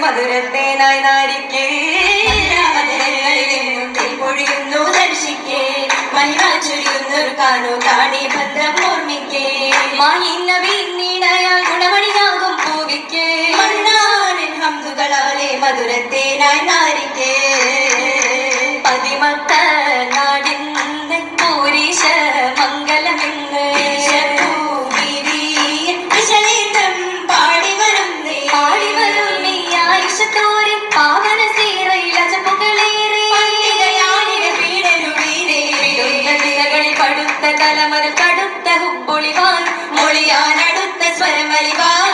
മധുരത്തേനായി കാണോ ദർശിക്കേ. കാണു കാണി ഭദ്രമോ കടുത്ത ഹുബുളിവാൻ മൊഴിയാനടുത്ത സ്വരമലിവാൻ